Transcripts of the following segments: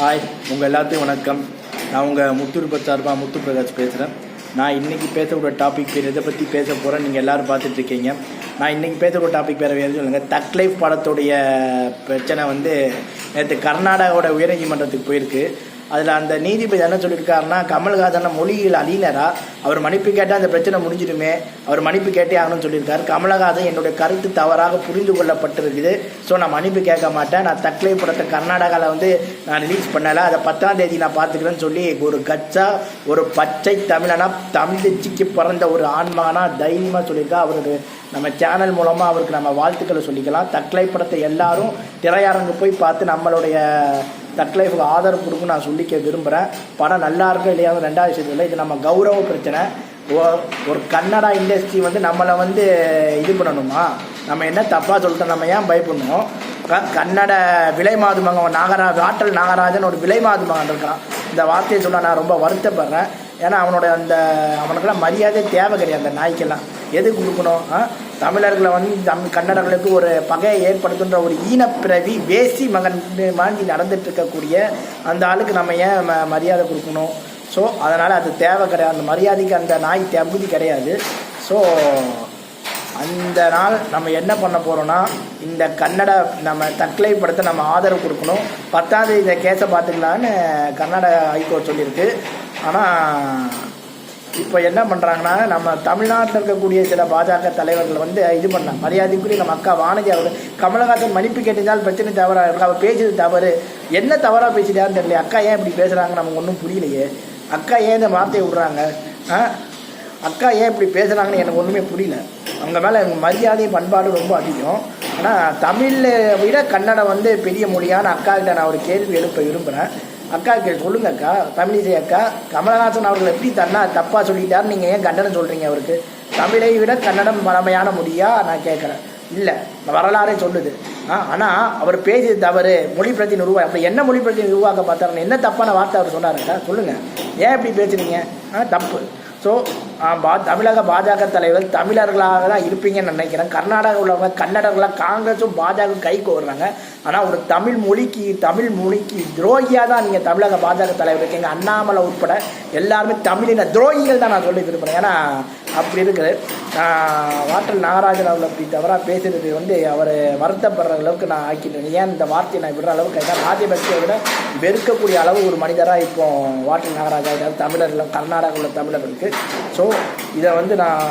Hi உங்கள் எல்லாத்தையும் வணக்கம். நான் உங்கள் முத்துருப்ப சார்பாக முத்து பிரகாஷ் பேசுகிறேன் நான் இன்றைக்கி பேசக்கூடிய டாபிக் பேர் எதை பற்றி பேச போகிறேன் நீங்கள் எல்லோரும் பார்த்துட்ருக்கீங்க நான் இன்றைக்கி பேசக்கூடிய டாபிக் பேர் வேறு சொல்லுங்கள் தக் லைஃப் படத்துடைய பிரச்சனை வந்து நேற்று கர்நாடகாவோட உயர்நீதிமன்றத்துக்கு போயிருக்கு. அதில் அந்த நீதிபதி என்ன சொல்லியிருக்காருன்னா கமல்ஹாசன் மொழியில் அழியினரா அவர் மன்னிப்பு கேட்டால் அந்த பிரச்சனை முடிஞ்சிடுமே அவர் மன்னிப்பு கேட்டே ஆகணும்னு சொல்லியிருக்காரு. கமலஹாசன் என்னுடைய கருத்து தவறாக புரிந்து கொள்ளப்பட்டிருக்குது. ஸோ நான் மன்னிப்பு கேட்க மாட்டேன். நான் தக்லை படத்தை கர்நாடகாவில் வந்து நான் ரிலீஸ் பண்ணலை. அதை பத்தாம் தேதி நான் பார்த்துக்கிறேன்னு சொல்லி ஒரு கச்சா ஒரு பச்சை தமிழனா தமிழ் பிறந்த ஒரு ஆன்மானா தைரியமாக சொல்லியிருக்கா. அவருக்கு நம்ம சேனல் மூலமாக அவருக்கு நம்ம வாழ்த்துக்களை சொல்லிக்கலாம். தக்லை படத்தை எல்லாரும் திரையரங்கு போய் பார்த்து நம்மளுடைய தட் லைஃபுக்கு ஆதரவு கொடுக்கும் நான் சொல்லிக்க விரும்புகிறேன் படம் நல்லா இருக்கா இல்லையா? ரெண்டாவது விஷயத்தில் இல்லை. இது நம்ம கௌரவ பிரச்சனை. ஒரு கன்னடா இண்டஸ்ட்ரி வந்து நம்மளை வந்து இது பண்ணணுமா? நம்ம என்ன தப்பாக சொல்லிட்டோம்? நம்ம ஏன் பயப்படணும்? கன்னட விலை மாதுமகம் நாகராஜ் ஆற்றல் நாகராஜன் ஒரு விலை மாதுமகன் இருக்கான். இந்த வார்த்தையை சொல்ல நான் ரொம்ப வருத்தப்படுறேன். ஏன்னா அவனோட அந்த அவனுக்கெல்லாம் மரியாதை தேவை கிடையாது அந்த நாய்க்கெல்லாம். எது கொடுக்கணும்? தமிழர்களை வந்து தம் கன்னடர்களுக்கு ஒரு பகையை ஏற்படுத்துன்ற ஒரு ஈனப்பிறவி வேசி மகன் மாண்டி நடந்துட்டு இருக்கக்கூடிய அந்த ஆளுக்கு நம்ம ஏன் ம மரியாதை கொடுக்கணும்? ஸோ அதனால் அது தேவை கிடையாது. அந்த மரியாதைக்கு அந்த நாய் தகுதி கிடையாது. ஸோ அந்த நாள் நம்ம என்ன பண்ண போகிறோம்னா இந்த கன்னட நம்ம தற்கொலை படத்தை நம்ம ஆதரவு கொடுக்கணும். பத்தாவது இந்த கேஸை பார்த்துக்கலான்னு கர்நாடக ஹைகோர்ட் சொல்லியிருக்கு. ஆனால் இப்போ என்ன பண்ணுறாங்கன்னா நம்ம தமிழ்நாட்டில் இருக்கக்கூடிய சில பாஜக தலைவர்கள் வந்து இது பண்ணாங்க மரியாதைக்குரிய நம்ம அக்கா வானதி அவர் கமலஹாசன் மன்னிப்பு கேட்டிருந்தால் பிரச்சனை தவறாக இருக்கு அவர் பேசுறது தவறு. என்ன தவறாக பேசிட்டாருன்னு தெரியல அக்கா ஏன் இப்படி பேசுகிறாங்க நமக்கு ஒன்றும் புரியலையே. அக்கா ஏன் இந்த வார்த்தையை விடுறாங்க? ஆ? அக்கா ஏன் இப்படி பேசுகிறாங்கன்னு எனக்கு ஒன்றுமே புரியல. அவங்க மேலே மரியாதை மரியாதையும் ரொம்ப அதிகம். ஆனால் தமிழை விட கன்னடம் வந்து பெரிய மொழியான அக்காக்கிட்ட நான் ஒரு கேள்வி எழுப்ப விரும்புகிறேன் அக்கா கே சொல்லுங்க அக்கா. தமிழிசை அக்கா. கமலஹாசன் அவர்கள் எப்படி தன்னா தப்பாக சொல்லிட்டார் நீங்கள் ஏன் கண்டனம் சொல்கிறீங்க அவருக்கு? தமிழை விட கன்னடம் பழமையான மொழியா? நான் கேட்குறேன் இல்லை வரலாறே சொல்லுது. ஆ ஆனால் அவர் பேசியது தவறு. மொழி பிரச்சனை உருவா அப்படி என்ன மொழி பிரச்சனை உருவாக்க பார்த்தாரு என்ன தப்பான வார்த்தை அவர் சொன்னாருக்கா சொல்லுங்கள் ஏன் இப்படி பேசுறீங்க? ஆ தப்பு. ஸோ பா தமிழக பாஜக தலைவர் தமிழர்களாக தான் இருப்பீங்கன்னு நினைக்கிறேன். கர்நாடகா உள்ளவங்க கன்னடர்களாக காங்கிரஸும் பாஜக கை கோர்றாங்க ஆனால் ஒரு தமிழ் மொழிக்கு தமிழ் மொழிக்கு துரோகியாக தான் நீங்கள் தமிழக பாஜக தலைவர் இருக்கீங்க. அண்ணாமலை உட்பட எல்லாருமே தமிழின துரோகிகள் தான் நான் சொல்லி விரும்புகிறேன் ஏன்னா அப்படி இருக்குது. வாட்டல் நாகராஜன் அவர்கள் அப்படி தவறாக பேசுறது வந்து அவர் வருத்தப்படுற அளவுக்கு நான் ஆக்கிட்டேன். ஏன் இந்த வார்த்தையை நான் விடுற அளவுக்கு ஏன்னா ராஜபக்சேவை விட வெறுக்கக்கூடிய அளவு ஒரு மனிதராக இப்போ வாட்டல் நாகராஜா இருக்கார். தமிழர்கள் கர்நாடகாவில் தமிழர்களுக்கு ஸோ இதை வந்து நான்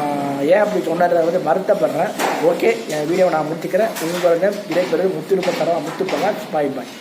ஏன் அப்படி சொன்னதை வந்து வருத்தப்படுறேன். ஓகே என் வீடியோவை நான் முடிச்சுக்கிறேன். உங்களிடம் இடைப்பெறுவது முத்துருப்ப தரம் முத்துப்பங்க பாய் பாய்